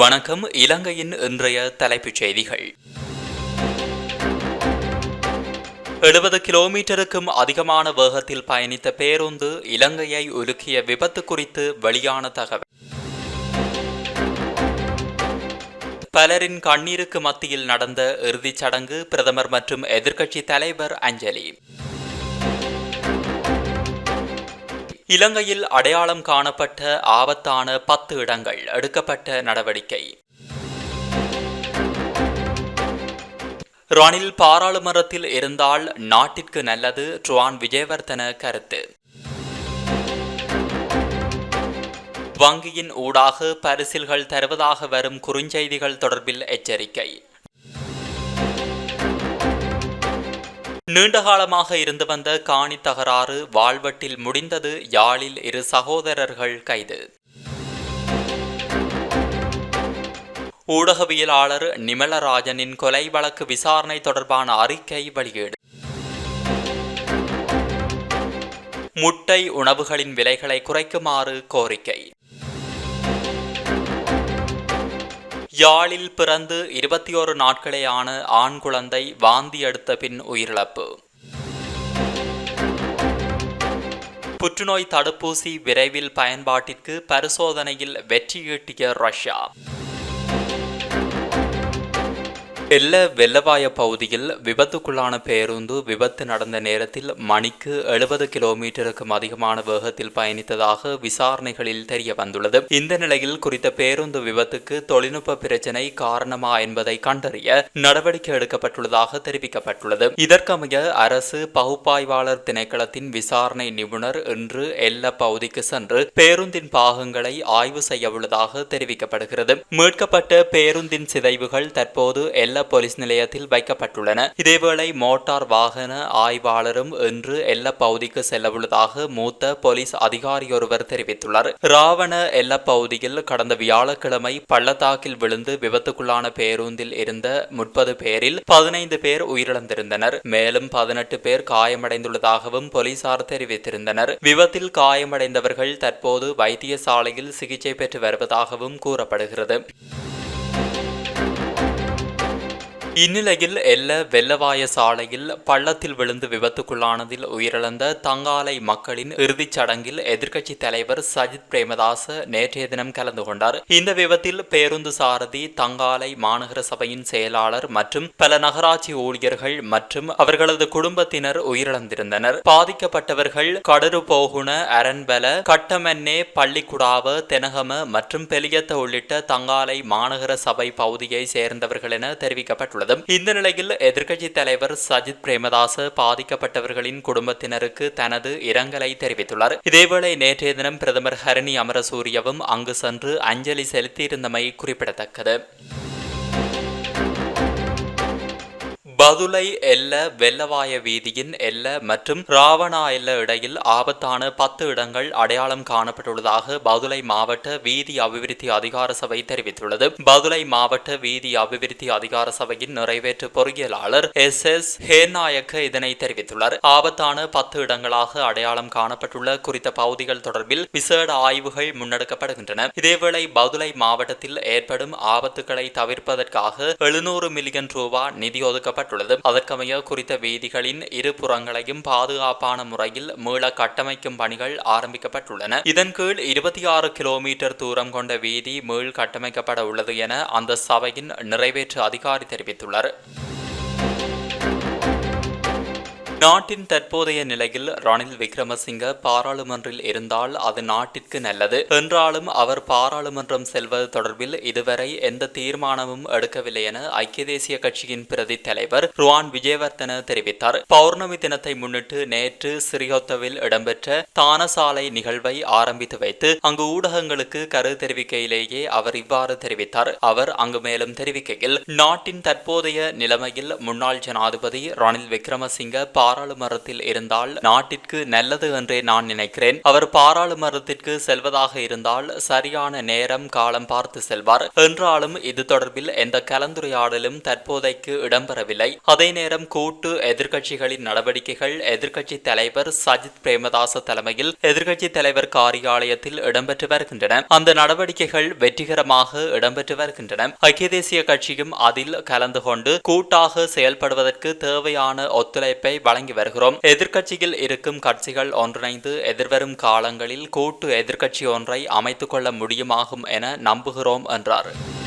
வணக்கம். இலங்கையின் இன்றைய தலைப்புச் செய்திகள். எழுபது கிலோமீட்டருக்கும் அதிகமான வேகத்தில் பயணித்த பேருந்து இலங்கையை உலுக்கிய விபத்து குறித்து வெளியான தகவல். பலரின் கண்ணீருக்கு மத்தியில் நடந்த இறுதிச் சடங்கு பிரதமர் மற்றும் எதிர்க்கட்சி தலைவர் அஞ்சலி. இலங்கையில் அடையாளம் காணப்பட்ட ஆபத்தான பத்து இடங்கள் எடுக்கப்பட்ட நடவடிக்கை. ரணில் பாராளுமன்றத்தில் இருந்தால் நாட்டிற்கு நல்லது ட்ருவான் விஜயவர்தன கருத்து. வங்கியின் ஊடாக பரிசில்கள் தருவதாக வரும் குறுஞ்செய்திகள் தொடர்பில் எச்சரிக்கை. நீண்டகாலமாக இருந்து வந்த காணி தகராறு வாழ்வட்டில் முடிந்தது யாழில் இரு சகோதரர்கள் கைது. ஊடகவியலாளர் நிமலராஜனின் கொலை வழக்கு விசாரணை தொடர்பான அறிக்கை வெளியீடு. முட்டை உணவுகளின் விலைகளை குறைக்குமாறு கோரிக்கை. யாழில் பிறந்து இருபத்தி ஒரு நாட்களே ஆன ஆண் குழந்தை வாந்தி எடுத்த பின் உயிரிழப்பு. புற்றுநோய் தடுப்பூசி விரைவில் பயன்பாட்டிற்கு பரிசோதனையில் வெற்றியீட்டிய ரஷ்யா. எல்ல வெள்ளவாய பகுதியில் விபத்துக்குள்ளான பேருந்து விபத்து நடந்த நேரத்தில் மணிக்கு எழுபது கிலோமீட்டருக்கும் அதிகமான வேகத்தில் பயணித்ததாக விசாரணைகளில் தெரிய வந்துள்ளது இந்த நிலையில் குறித்த பேருந்து விபத்துக்கு தொழில்நுட்ப பிரச்சினை காரணமா என்பதை கண்டறிய நடவடிக்கை எடுக்கப்பட்டுள்ளதாக தெரிவிக்கப்பட்டுள்ளது. இதற்கமைய அரசு பகுப்பாய்வாளர் திணைக்களத்தின் விசாரணை நிபுணர் இன்று எல்ல பகுதிக்கு சென்று பேருந்தின் பாகங்களை ஆய்வு செய்ய உள்ளதாக தெரிவிக்கப்படுகிறது. மீட்கப்பட்ட பேருந்தின் சிதைவுகள் தற்போது எல்ல போலீஸ் நிலையத்தில் வைக்கப்பட்டுள்ளன. இதேவேளை மோட்டார் வாகன ஆய்வாளரும் இன்று எல்ல பகுதிக்கு செல்லவுள்ளதாக மூத்த போலீஸ் அதிகாரியொருவர் தெரிவித்துள்ளார். ராவண எல்ல பகுதியில் கடந்த வியாழக்கிழமை பள்ளத்தாக்கில் விழுந்து விபத்துக்குள்ளான பேருந்தில் இருந்த முப்பது பேரில் பதினைந்து பேர் உயிரிழந்திருந்தனர். மேலும் பதினெட்டு பேர் காயமடைந்துள்ளதாகவும் போலீசார் தெரிவித்திருந்தனர். விபத்தில் காயமடைந்தவர்கள் தற்போது வைத்தியசாலையில் சிகிச்சை பெற்று வருவதாகவும் கூறப்படுகிறது. இந்நிலையில் எல்ல வெள்ளவாய சாலையில் பள்ளத்தில் விழுந்து விபத்துக்குள்ளானதில் உயிரிழந்த தங்காலை மக்களின் இறுதிச் சடங்கில் எதிர்க்கட்சி தலைவர் சஜித் பிரேமதாச நேற்றைய தினம் கலந்து கொண்டார். இந்த விபத்தில் பேருந்து சாரதி தங்காலை மாநகர சபையின் செயலாளர் மற்றும் பல நகராட்சி ஊழியர்கள் மற்றும் அவர்களது குடும்பத்தினர் உயிரிழந்திருந்தனர். பாதிக்கப்பட்டவர்கள் கடறு போகுண அரண்பல கட்டமன்னே பள்ளிக்குடாவ தெனகம மற்றும் பெலியத்த உள்ளிட்ட தங்காலை மாநகர சபை பகுதியை சேர்ந்தவர்கள் என தெரிவிக்கப்பட்டுள்ளது. உள்ளது இந்த நிலையில் எதிர்க்கட்சி தலைவர் சஜித் பிரேமதாச பாதிக்கப்பட்டவர்களின் குடும்பத்தினருக்கு தனது இரங்கலை தெரிவித்துள்ளார். இதேவேளை நேற்றைய தினம் பிரதமர் ஹரணி அமரசூரியவும் அங்கு சென்று அஞ்சலி செலுத்தியிருந்தமை குறிப்பிடத்தக்கது. பதுளை எல்ல வெள்ளவாய வீதியின் எல்ல மற்றும் ராவணா எல்ல இடையில் ஆபத்தான பத்து இடங்கள் அடையாளம் காணப்பட்டுள்ளதாக பதுளை மாவட்ட வீதி அபிவிருத்தி அதிகார சபை தெரிவித்துள்ளது. பதுளை மாவட்ட வீதி அபிவிருத்தி அதிகார சபையின் நிறைவேற்று பொறியியலாளர் எஸ். எஸ். ஹேநாயக்க இதனை தெரிவித்துள்ளார். ஆபத்தான பத்து இடங்களாக அடையாளம் காணப்பட்டுள்ள குறித்த பகுதிகள் தொடர்பில் விசேட ஆய்வுகள் முன்னெடுக்கப்படுகின்றன. இதேவேளை பதுளை மாவட்டத்தில் ஏற்படும் ஆபத்துக்களை தவிர்ப்பதற்காக எழுநூறு மில்லியன் ரூபாய் நிதி ஒதுக்கப்பட்டு செய்யப்பட்டுள்ளது அதற்கமைய குறித்த வீதிகளின் இரு புறங்களையும் பாதுகாப்பான முறையில் மீள கட்டமைக்கும் பணிகள் ஆரம்பிக்கப்பட்டுள்ளன. இதன் கீழ் இருபத்தி ஆறு கிலோமீட்டர் தூரம் கொண்ட வீதி மீள் கட்டமைக்கப்பட உள்ளது என அந்த சபையின் நிறைவேற்று அதிகாரி தெரிவித்துள்ளார். நாட்டின் தற்போதைய நிலையில் ரணில் விக்ரமசிங்க பாராளுமன்றில் இருந்தால் அது நாட்டிற்கு நல்லது. என்றாலும் அவர் பாராளுமன்றம் செல்வது தொடர்பில் இதுவரை எந்த தீர்மானமும் எடுக்கவில்லை என ஐக்கிய தேசிய கட்சியின் பிரதி தலைவர் ருவான் விஜயவர்தன தெரிவித்தார். பௌர்ணமி தினத்தை முன்னிட்டு நேற்று சிறிகொத்தவில் இடம்பெற்ற தானசாலை நிகழ்வை ஆரம்பித்து வைத்து அங்கு ஊடகங்களுக்கு கரு தெரிவிக்கையிலேயே அவர் இவ்வாறு தெரிவித்தார். அவர் அங்கு மேலும் தெரிவிக்கையில் நாட்டின் தற்போதைய நிலைமையில் முன்னாள் ஜனாதிபதி ரணில் விக்ரமசிங்க பாராளுமன்றத்தில் இருந்தால் நாட்டிற்கு நல்லது என்றே நான் நினைக்கிறேன். அவர் பாராளுமன்றத்திற்கு செல்வதாக இருந்தால் சரியான நேரம் காலம் பார்த்து செல்வார். என்றாலும் இது தொடர்பில் எந்த கலந்துரையாடலும் தற்போதைக்கு இடம்பெறவில்லை. அதே நேரம் கூட்டு எதிர்க்கட்சிகளின் நடவடிக்கைகள் எதிர்க்கட்சி தலைவர் சஜித் பிரேமதாச தலைமையில் எதிர்க்கட்சி தலைவர் காரியாலயத்தில் இடம்பெற்று வருகின்றன. அந்த நடவடிக்கைகள் வெற்றிகரமாக இடம்பெற்று வருகின்றன. ஐக்கிய தேசிய கட்சியும் அதில் கலந்து கொண்டு கூட்டாக செயல்படுவதற்கு தேவையான ஒத்துழைப்பை வழங்க வருகிறோம். எதிர்க்கட்சியில் இருக்கும் கட்சிகள் ஒன்றிணைந்து எதிர்வரும் காலங்களில் கூட்டு எதிர்க்கட்சி ஒன்றை அமைத்துக் கொள்ள முடியுமாகும் என நம்புகிறோம் என்றார்.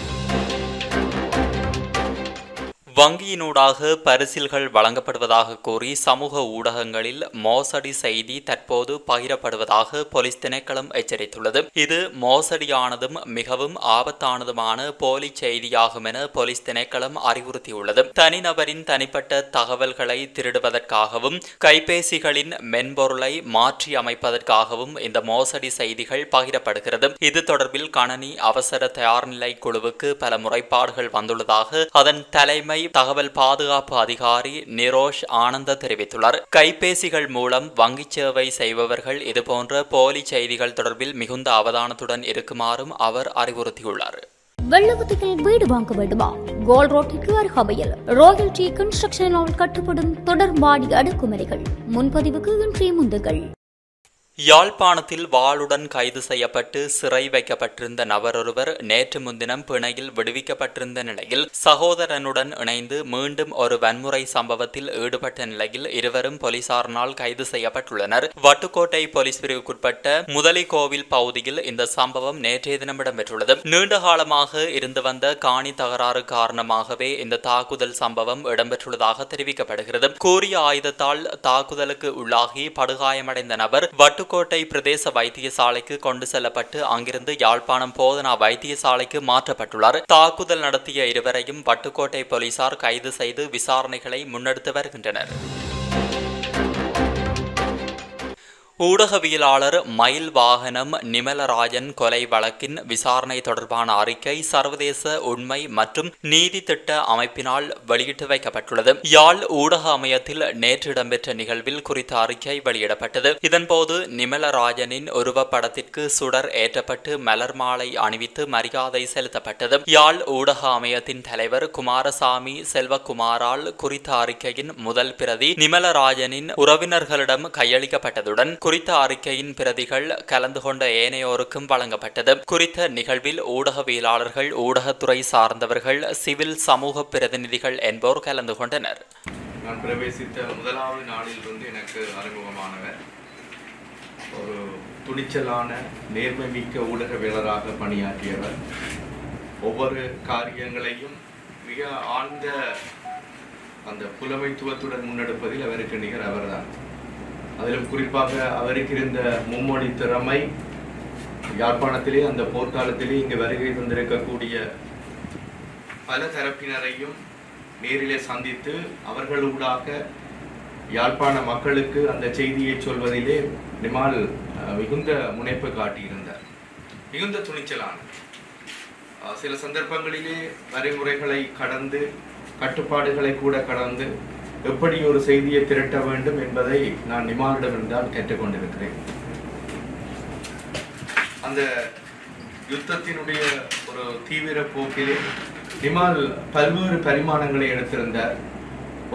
வங்கியினூடாக பரிசில்கள் வழங்கப்படுவதாக கூறி சமூக ஊடகங்களில் மோசடி செய்தி தற்போது பகிரப்படுவதாக போலீஸ் திணைக்களம் எச்சரித்துள்ளது. இது மோசடியானதும் மிகவும் ஆபத்தானதுமான போலி செய்தியாகும் என போலீஸ் திணைக்களம் அறிவுறுத்தியுள்ளது. தனிநபரின் தனிப்பட்ட தகவல்களை திருடுவதற்காகவும் கைபேசிகளின் மென்பொருளை மாற்றி அமைப்பதற்காகவும் இந்த மோசடி செய்திகள் பகிரப்படுகிறது. இது தொடர்பில் கணனி அவசர தயார்நிலை குழுவுக்கு பல முறைப்பாடுகள் வந்துள்ளதாக அதன் தலைமை தகவல் பாதுகாப்பு அதிகாரி நிரோஷ் ஆனந்த தெரிவித்துள்ளார். கைபேசிகள் மூலம் வங்கிச் சேவை செய்பவர்கள் இதுபோன்ற போலி செய்திகள் தொடர்பில் மிகுந்த அவதானத்துடன் இருக்குமாறும் அவர் அறிவுறுத்தியுள்ளார். வெள்ளவத்தையில் வீடு வாங்க வேண்டுமா? கோல் ரோட்டிற்கு அருகாமையில் ராயல் டி கன்ஸ்ட்ரக்ஷனால் கட்டுப்படும் தொடர் மாடி அடுக்குமுறைகள் முன்பதிவுக்கு இன்றைய முந்துகள். யாழ்ப்பாணத்தில் வாளுடன் கைது செய்யப்பட்டு சிறை வைக்கப்பட்டிருந்த நபரொருவர் நேற்று முன்தினம் பிணையில் விடுவிக்கப்பட்டிருந்த நிலையில் சகோதரனுடன் இணைந்து மீண்டும் ஒரு வன்முறை சம்பவத்தில் ஈடுபட்ட நிலையில் இருவரும் போலீசாரினால் கைது செய்யப்பட்டுள்ளனர். வட்டுக்கோட்டை போலீஸ் பிரிவுக்குட்பட்ட முதலிகோவில் பகுதியில் இந்த சம்பவம் நேற்றைய தினம் இடம்பெற்றுள்ளது. நீண்ட காலமாக இருந்து வந்த காணி தகராறு காரணமாகவே இந்த தாக்குதல் சம்பவம் இடம்பெற்றுள்ளதாக தெரிவிக்கப்படுகிறது. கூறிய ஆயுதத்தால் தாக்குதலுக்கு உள்ளாகி படுகாயமடைந்த நபர் வட்டுக்கோட்டை பிரதேச வைத்தியசாலைக்கு கொண்டு செல்லப்பட்டு அங்கிருந்து யாழ்ப்பாணம் போதனா வைத்தியசாலைக்கு மாற்றப்பட்டுள்ளார். தாக்குதல் நடத்திய இருவரையும் வட்டுக்கோட்டை போலீசார் கைது செய்து விசாரணைகளை முன்னெடுத்து வருகின்றனர். ஊடகவியலாளர் மயில் வாகனம் நிமலராஜன் கொலை வழக்கின் விசாரணை தொடர்பான அறிக்கை சர்வதேச உண்மை மற்றும் நீதி திட்ட அமைப்பினால் வெளியிட்டு வைக்கப்பட்டுள்ளது. யாழ் ஊடக அமையத்தில் நேற்று இடம்பெற்ற நிகழ்வில் குறித்த அறிக்கை வெளியிடப்பட்டது. இதன்போது நிமலராஜனின் உருவப்படத்திற்கு சுடர் ஏற்றப்பட்டு மலர் மாலை அணிவித்து மரியாதை செலுத்தப்பட்டது. யாழ் ஊடக அமையத்தின் தலைவர் குமாரசாமி செல்வகுமாரால் குறித்த அறிக்கையின் முதல் பிரதி நிமலராஜனின் உறவினர்களிடம் கையளிக்கப்பட்டதுடன் குறித்த அறிக்கையின் பிரதிகள் கலந்து கொண்ட ஏனையோருக்கும் வழங்கப்பட்டது. குறித்த நிகழ்வில் ஊடகவியலாளர்கள் ஊடகத்துறை சார்ந்தவர்கள் சிவில் சமூக பிரதிநிதிகள் என்போர் கலந்து கொண்டனர். நான் பிரவேசித்த முதலாவது நாளிலிருந்து எனக்கு அறிமுகமானவர். ஒரு துணிச்சலான நேர்மைமிக்க ஊடகவியலராக பணியாற்றியவர். ஒவ்வொரு காரியங்களையும் மிக ஆழ்ந்த அந்த புலமைத்துவத்துடன் முன்னெடுப்பதில் அவருக்கு நிகர் அவர்தான். அதிலும் குறிப்பாக அவருக்கு இருந்த மும்மொழி திறமை யாழ்ப்பாணத்திலே அந்த போர்க்காலத்திலே இங்கு வருகை தந்திருக்கக்கூடிய பல தரப்பினரையும் நேரிலே சந்தித்து அவர்களூடாக யாழ்ப்பாண மக்களுக்கு அந்த செய்தியை சொல்வதிலே நிமால் அஹ், மிகுந்த முனைப்பு காட்டியிருந்தார். மிகுந்த துணிச்சலான சில சந்தர்ப்பங்களிலே வரைமுறைகளை கடந்து கட்டுப்பாடுகளை கூட கடந்து எப்படி ஒரு செய்தியை திரட்ட வேண்டும் என்பதை நான் நிமாலிடமிருந்தால் கேட்டுக்கொண்டிருக்கிறேன். அந்த யுத்தத்தினுடைய ஒரு தீவிர போக்கிலே நிமால் பல்வேறு பரிமாணங்களை எடுத்திருந்தார்.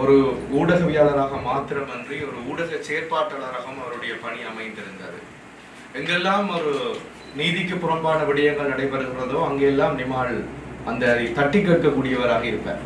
ஒரு ஊடகவியாளராக மாத்திரமன்றி ஒரு ஊடக செயற்பாட்டாளராகவும் அவருடைய பணி அமைந்திருந்தது. எங்கெல்லாம் ஒரு நீதிக்கு புறம்பான விடயங்கள் நடைபெறுகிறதோ அங்கெல்லாம் நிமால் அந்த தட்டி கேட்கக்கூடியவராக இருப்பார்.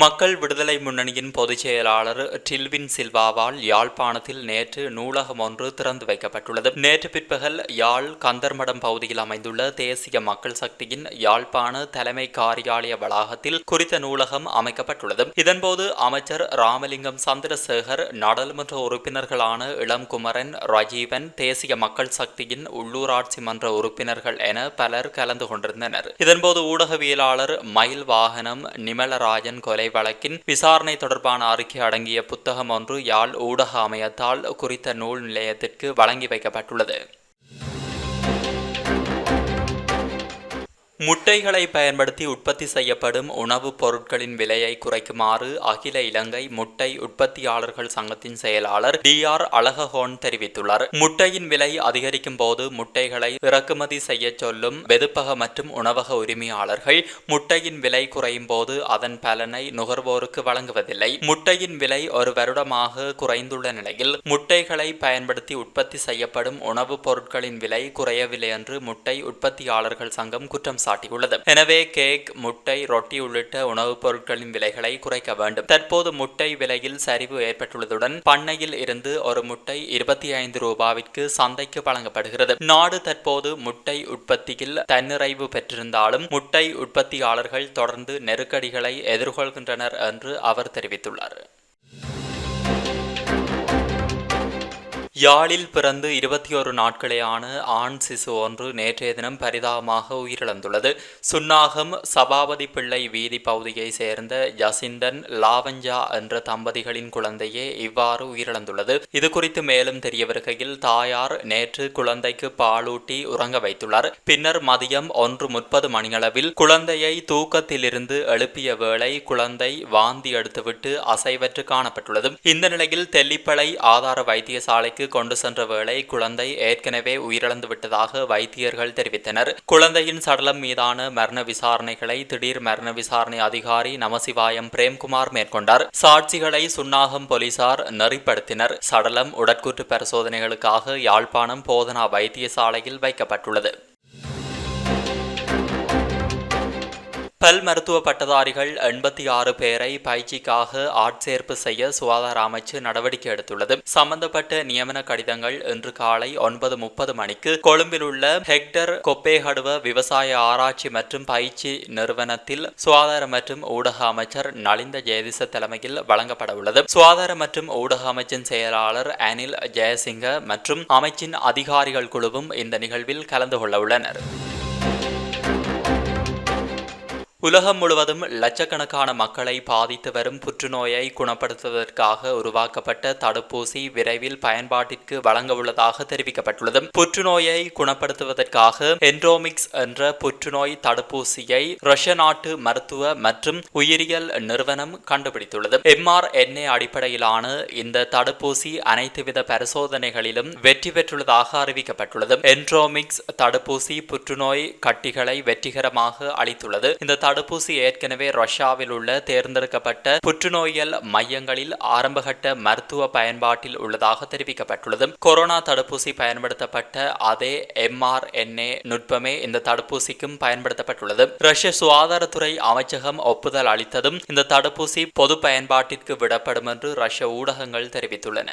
மக்கள் விடுதலை முன்னணியின் பொதுச் செயலாளர் டில்வின் சில்வாவால் யாழ்ப்பாணத்தில் நேற்று நூலகம் ஒன்று திறந்து வைக்கப்பட்டுள்ளது. நேற்று பிற்பகல் யாழ் கந்தர்மடம் பகுதியில் அமைந்துள்ள தேசிய மக்கள் சக்தியின் யாழ்ப்பாண தலைமை காரியாலய வளாகத்தில் குறித்த நூலகம் அமைக்கப்பட்டுள்ளது. இதன்போது அமைச்சர் ராமலிங்கம் சந்திரசேகர் நாடாளுமன்ற உறுப்பினர்களான இளம்குமரன் ரஜீவன் தேசிய மக்கள் சக்தியின் உள்ளூராட்சி மன்ற உறுப்பினர்கள் என பலர் கலந்து கொண்டிருந்தனர். இதன்போது ஊடகவியலாளர் மயில் வாகனம் நிமலராஜன் கொலை வழக்கின் விசாரணை தொடர்பான அறிக்கை அடங்கிய புத்தகம் ஒன்று யாழ் ஊடக அமையத்தால் குறித்த நூல் நிலையத்திற்கு வழங்கி வைக்கப்பட்டுள்ளது. முட்டைகளை பயன்படுத்தி உற்பத்தி செய்யப்படும் உணவுப் பொருட்களின் விலையை குறைக்குமாறு அகில இலங்கை முட்டை உற்பத்தியாளர்கள் சங்கத்தின் செயலாளர் டி ஆர் அழகஹோன் தெரிவித்துள்ளார். முட்டையின் விலை அதிகரிக்கும் போது முட்டைகளை இறக்குமதி செய்ய சொல்லும் வெதுப்பக மற்றும் உணவக உரிமையாளர்கள் முட்டையின் விலை குறையும் போது அதன் பலனை நுகர்வோருக்கு வழங்குவதில்லை. முட்டையின் விலை ஒரு வருடமாக குறைந்துள்ள நிலையில் முட்டைகளை பயன்படுத்தி உற்பத்தி செய்யப்படும் உணவுப் பொருட்களின் விலை குறையவில்லை என்று முட்டை உற்பத்தியாளர்கள் சங்கம் குற்றம் சாட்டியுள்ளது எனவே கேக் முட்டை ரொட்டி உள்ளிட்ட உணவுப் பொருட்களின் விலைகளை குறைக்க வேண்டும். தற்போது முட்டை விலையில் சரிவு ஏற்பட்டுள்ளதுடன் பண்ணையில் இருந்து ஒரு முட்டை இருபத்தி ஐந்து ரூபாவிற்கு சந்தைக்கு வழங்கப்படுகிறது. நாடு தற்போது முட்டை உற்பத்தியில் தன்னிறைவு பெற்றிருந்தாலும் முட்டை உற்பத்தியாளர்கள் தொடர்ந்து நெருக்கடிகளை எதிர்கொள்கின்றனர் என்று அவர் தெரிவித்துள்ளார். யாழில் பிறந்து இருபத்தி ஒரு நாட்களேயான ஆண் சிசு ஒன்று நேற்றைய தினம் பரிதாபமாக உயிரிழந்துள்ளது. சுன்னாகம் சபாபதி பிள்ளை வீதி பகுதியை சேர்ந்த ஜசிந்தன் லாவஞ்சா என்ற தம்பதிகளின் குழந்தையே இவ்வாறு உயிரிழந்துள்ளது. இது குறித்து மேலும் தெரிய வருகையில் தாயார் நேற்று குழந்தைக்கு பாலூட்டி உறங்க வைத்துள்ளார். பின்னர் மதியம் ஒன்று முப்பது மணியளவில் குழந்தையை தூக்கத்திலிருந்து எழுப்பிய வேளை குழந்தை வாந்தி எடுத்துவிட்டு அசைவற்று காணப்பட்டுள்ளது. இந்த நிலையில் தெல்லிப்பளை ஆதார வைத்தியசாலைக்கு கொண்டு சென்ற வேளை குழந்தை ஏற்கனவே உயிரிழந்து விட்டதாக வைத்தியர்கள் தெரிவித்தனர். குழந்தையின் சடலம் மீதான மரண விசாரணைகளை திடீர் மரண விசாரணை அதிகாரி நமசிவாயம் பிரேம்குமார் மேற்கொண்டார். சாட்சிகளை சுன்னாகம் போலீசார் நெறிப்படுத்தினர். சடலம் உடற்கூற்று பரிசோதனைகளுக்காக யாழ்ப்பாணம் போதனா வைத்தியசாலையில் வைக்கப்பட்டுள்ளது. பல் மருத்துவ பட்டதாரிகள் எண்பத்தி ஆறு பேரை பயிற்சிக்காக ஆட்சேர்ப்பு செய்ய சுகாதார அமைச்சு நடவடிக்கை எடுத்துள்ளது. சம்பந்தப்பட்ட நியமன கடிதங்கள் இன்று காலை ஒன்பது முப்பது மணிக்கு கொழும்பில் உள்ள ஹெக்டர் கொப்பேகடுவ விவசாய ஆராய்ச்சி மற்றும் பயிற்சி நிறுவனத்தில் சுகாதார மற்றும் ஊடக அமைச்சர் நலிந்த ஜெயதிச தலைமையில் வழங்கப்பட உள்ளது. சுகாதார மற்றும் ஊடக அமைச்சின் செயலாளர் அனில் ஜெயசிங்க மற்றும் அமைச்சின் அதிகாரிகள் குழுவும் இந்த நிகழ்வில் கலந்து கொள்ள உள்ளனர். உலகம் முழுவதும் லட்சக்கணக்கான மக்களை பாதித்து வரும் புற்றுநோயை குணப்படுத்துவதற்காக உருவாக்கப்பட்ட தடுப்பூசி விரைவில் பயன்பாட்டிற்கு வழங்கவுள்ளதாக தெரிவிக்கப்பட்டுள்ளது. புற்றுநோயை குணப்படுத்துவதற்காக என்ட்ரோமிக்ஸ் என்ற புற்றுநோய் தடுப்பூசியை ரஷ்ய நாட்டு மருத்துவ மற்றும் உயிரியல் நிறுவனம் கண்டுபிடித்துள்ளது. எம்ஆர்என்ஏ அடிப்படையிலான இந்த தடுப்பூசி அனைத்து வித பரிசோதனைகளிலும் வெற்றி பெற்றுள்ளதாக அறிவிக்கப்பட்டுள்ளது. என்ட்ரோமிக்ஸ் தடுப்பூசி புற்றுநோய் கட்டிகளை வெற்றிகரமாக அளித்துள்ளது. இந்த தடுப்பூசி ஏற்கனவே ரஷ்யாவில் உள்ள தேர்ந்தெடுக்கப்பட்ட புற்றுநோயியல் மையங்களில் ஆரம்பகட்ட மருத்துவ பயன்பாட்டில் உள்ளதாக தெரிவிக்கப்பட்டுள்ளது. கொரோனா தடுப்பூசி பயன்படுத்தப்பட்ட அதே எம்ஆர்என்ஏ நுட்பமே இந்த தடுப்பூசிக்கும் பயன்படுத்தப்பட்டுள்ளது. ரஷ்ய சுகாதாரத்துறை அமைச்சகம் ஒப்புதல் அளித்ததும் இந்த தடுப்பூசி பொது பயன்பாட்டிற்கு விடப்படும் என்று ரஷ்ய ஊடகங்கள் தெரிவித்துள்ளன.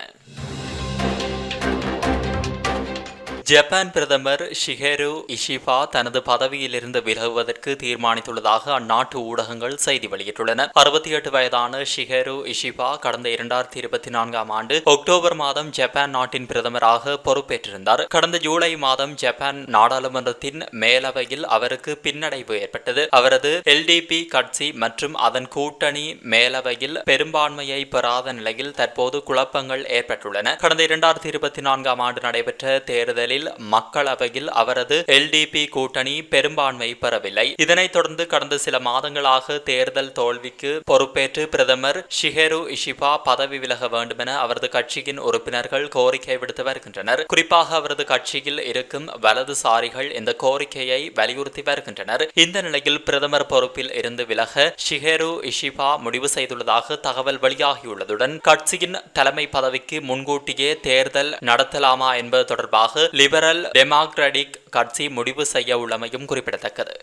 ஜப்பான் பிரதமர் ஷிகேரு இஷிபா தனது பதவியிலிருந்து விலகுவதற்கு தீர்மானித்துள்ளதாக அந்நாட்டு ஊடகங்கள் செய்தி வெளியிட்டுள்ளன. அறுபத்தி எட்டு வயதான ஷிகேரு இஷிபா கடந்த இரண்டாயிரத்தி இருபத்தி நான்காம் ஆண்டு அக்டோபர் மாதம் ஜப்பான் நாட்டின் பிரதமராக பொறுப்பேற்றிருந்தார். கடந்த ஜூலை மாதம் ஜப்பான் நாடாளுமன்றத்தின் மேலவையில் அவருக்கு பின்னடைவு ஏற்பட்டது. அவரது எல்டிபி கட்சி மற்றும் அதன் கூட்டணி மேலவையில் பெரும்பான்மையை பெறாத நிலையில் தற்போது குழப்பங்கள் ஏற்பட்டுள்ளன. கடந்த இரண்டாயிரத்தி இருபத்தி நான்காம் ஆண்டு நடைபெற்ற தேர்தலில் நிலையில் மக்களவையில் அவரது எல்டிபி கூட்டணி பெரும்பான்மை பெறவில்லை. இதனைத் தொடர்ந்து கடந்த சில மாதங்களாக தேர்தல் தோல்விக்கு பொறுப்பேற்று பிரதமர் ஷிஹெரு இஷிபா பதவி விலக வேண்டும் என அவரது கட்சியின் உறுப்பினர்கள் கோரிக்கை விடுத்து வருகின்றனர். குறிப்பாக அவரது கட்சியில் இருக்கும் வலதுசாரிகள் இந்த கோரிக்கையை வலியுறுத்தி வருகின்றனர். இந்த நிலையில் பிரதமர் பொறுப்பில் இருந்து விலக ஷிஹெரு இஷிபா முடிவு செய்துள்ளதாக தகவல் வெளியாகியுள்ளதுடன் கட்சியின் தலைமை பதவிக்கு முன்கூட்டியே தேர்தல் நடத்தலாமா என்பது தொடர்பாக லிபரல் டெமோக்ராட்டிக் கட்சி முடிவு செய்ய உள்ளமையும் குறிப்பிடத்தக்கது.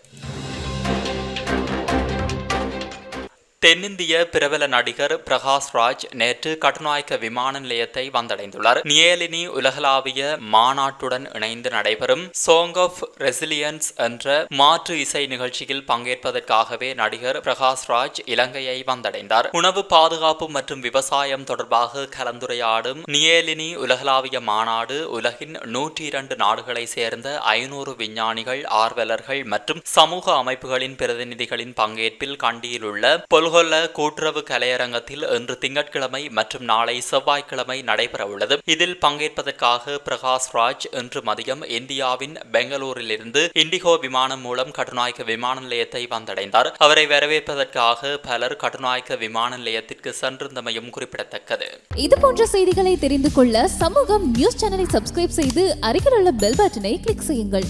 தென்னிந்திய பிரபல நடிகர் பிரகாஷ் ராஜ் நேற்று கட்டுநாயக்க விமான நிலையத்தை வந்தடைந்துள்ளார். நியேலினி உலகளாவிய மாநாட்டுடன் இணைந்து நடைபெறும் சோங் ஆஃப் ரெசிலியன்ஸ் என்ற மாற்று இசை நிகழ்ச்சியில் பங்கேற்பதற்காகவே நடிகர் பிரகாஷ் ராஜ் இலங்கையை வந்தடைந்தார். உணவு பாதுகாப்பு மற்றும் விவசாயம் தொடர்பாக கலந்துரையாடும் நியேலினி உலகளாவிய மாநாடு உலகின் நூற்றி இரண்டு நாடுகளை சேர்ந்த ஐநூறு விஞ்ஞானிகள் ஆர்வலர்கள் மற்றும் சமூக அமைப்புகளின் பிரதிநிதிகளின் பங்கேற்பில் கண்டியிலுள்ள கொல்கொல்ல கூட்டுறவு கலையரங்கத்தில் இன்று திங்கட்கிழமை மற்றும் நாளை செவ்வாய்க்கிழமை நடைபெறவுள்ளது இதில் பங்கேற்பதற்காக பிரகாஷ் ராஜ் இன்று மதியம் இந்தியாவின் பெங்களூரிலிருந்து இண்டிகோ விமானம் மூலம் கட்டுநாயக்க விமான நிலையத்தை வந்தடைந்தார். அவரை வரவேற்பதற்காக பலர் கட்டுநாயக்க விமான நிலையத்திற்கு சென்றிருந்தமையும் குறிப்பிடத்தக்கது. இது போன்ற செய்திகளை தெரிந்து கொள்ள சமூகம் நியூஸ் சேனலை சப்ஸ்கிரைப் செய்து அருகில் உள்ள பெல் பட்டனை கிளிக் செய்யுங்கள்.